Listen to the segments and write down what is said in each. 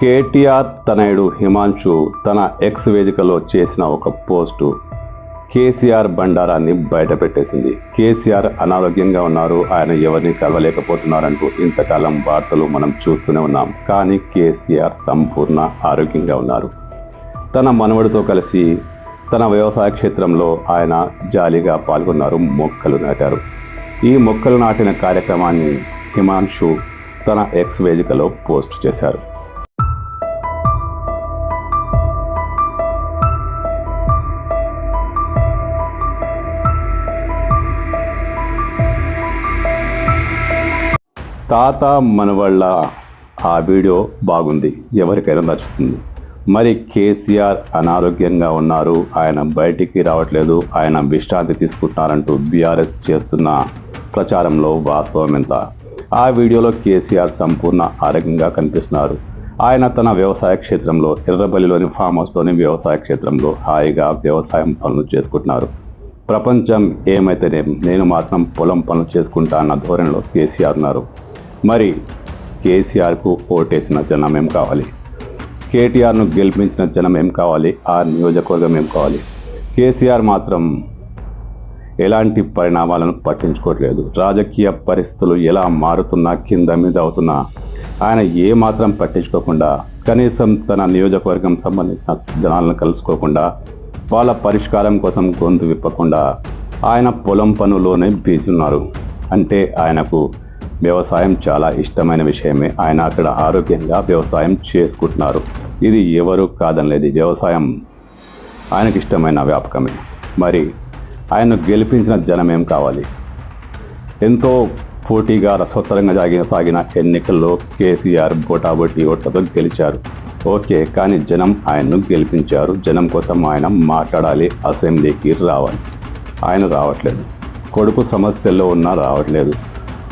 కేటీఆర్ తనయుడు హిమాంశు తన ఎక్స్ వేదికలో చేసిన ఒక పోస్టు కేసీఆర్ బండారాన్ని బయటపెట్టేసింది. కేసీఆర్ అనారోగ్యంగా ఉన్నారు. ఆయన ఎవరిని కలవలేకపోతున్నారంటూ ఇంతకాలం వార్తలు మనం చూస్తూనే ఉన్నాం. కానీ కేసీఆర్ సంపూర్ణ ఆరోగ్యంగా ఉన్నారు. తన మనవడితో కలిసి తన వ్యవసాయ క్షేత్రంలో ఆయన జాలీగా పాల్గొన్నారు మొక్కలు నాటారు. ఈ మొక్కలు నాటిన కార్యక్రమాన్ని హిమాంశు తన ఎక్స్ వేదికలో పోస్ట్ చేశారు. తాత మనవళ్ళ ఆ వీడియో బాగుంది. ఎవరికైనా నచ్చుతుంది. మరి కేసీఆర్ అనారోగ్యంగా ఉన్నారు. ఆయన బయటికి రావట్లేదు. ఆయన విశ్రాంతి తీసుకుంటున్నారంటూ బీఆర్ఎస్ చేస్తున్న ప్రచారంలో వాస్తవం ఎంత? ఆ వీడియోలో కేసీఆర్ సంపూర్ణ ఆరోగ్యంగా కనిపిస్తున్నారు. ఆయన తన వ్యవసాయ క్షేత్రంలో ఎర్రబల్లిలోని ఫామ్ హౌస్లోని వ్యవసాయ క్షేత్రంలో హాయిగా వ్యవసాయం పనులు చేసుకుంటున్నారు. ప్రపంచం ఏమైతేనే? నేను మాత్రం పొలం పనులు చేసుకుంటా అన్న ధోరణిలో కేసీఆర్ ఉన్నారు. మరి కేసీఆర్కు ఓటేసిన జనం ఏం కావాలి? కేటీఆర్ను గెలిపించిన జనం ఏం కావాలి? ఆ నియోజకవర్గం ఏం కావాలి? కేసీఆర్ మాత్రం ఎలాంటి పరిణామాలను పట్టించుకోవట్లేదు రాజకీయ పరిస్థితులు ఎలా మారుతున్నా కింద మీద అవుతున్నా ఆయన ఏ మాత్రం పట్టించుకోకుండా కనీసం తన నియోజకవర్గం సంబంధించిన జనాలను కలుసుకోకుండా వాళ్ళ పరిష్కారం కోసం గొంతు విప్పకుండా ఆయన పొలం పనులోనే బిజీ ఉన్నారు. అంటే ఆయనకు వ్యవసాయం చాలా ఇష్టమైన విషయమే. ఆయన అక్కడ ఆరోగ్యంగా వ్యవసాయం చేసుకుంటున్నారు. ఇది ఎవరు కాదనలేదు. వ్యవసాయం ఆయనకి ఇష్టమైన వ్యాపకమే. మరి ఆయన్ను గెలిపించిన జనం ఏం కావాలి? ఎంతో పోటీగా రసోత్తరంగా సాగిన సాగిన ఎన్నికల్లో కేసీఆర్ బోటాబోటీ ఓట్లతో గెలిచారు. ఓకే కానీ జనం ఆయన్ను గెలిపించారు. జనం కోసం ఆయన మాట్లాడాలి. అసెంబ్లీకి రావాలి. ఆయన రావట్లేదు. కొడుకు సమస్యల్లో ఉన్నా రావట్లేదు.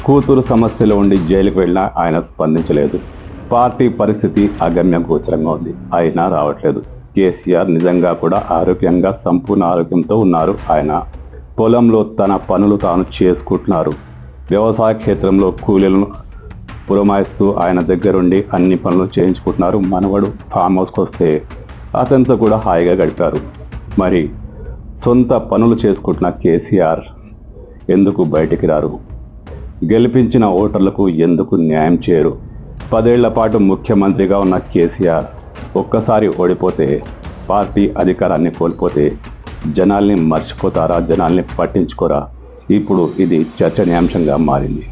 కూతురు సమస్యలో ఉండి జైలుకు వెళ్ళినా ఆయన స్పందించలేదు. పార్టీ పరిస్థితి అగమ్య గోచరంగా ఉంది. అయినా రావట్లేదు. కేసీఆర్ నిజంగా కూడా ఆరోగ్యంగా సంపూర్ణ ఆరోగ్యంతో ఉన్నారు. ఆయన పొలంలో తన పనులు తాను చేసుకుంటున్నారు. వ్యవసాయ క్షేత్రంలో కూలీలను పురమాయిస్తూ ఆయన దగ్గరుండి అన్ని పనులు చేయించుకుంటున్నారు. మనవడు ఫామ్ హౌస్కి వస్తే అతనితో కూడా హాయిగా గడిపారు. మరి సొంత పనులు చేసుకుంటున్న కేసీఆర్ ఎందుకు బయటికి రారు? గెలిపించిన ఓటర్లకు ఎందుకు న్యాయం చేయరు? పదేళ్ళ పాటు ముఖ్యమంత్రిగా ఉన్న కేసీఆర్ ఒక్కసారి ఓడిపోతే పార్టీ అధికారాన్ని కోల్పోతే జనాల్ని మర్చిపోతారా? జనాల్ని పట్టించుకోరా? ఇప్పుడు ఇది చర్చనీయాంశంగా మారింది.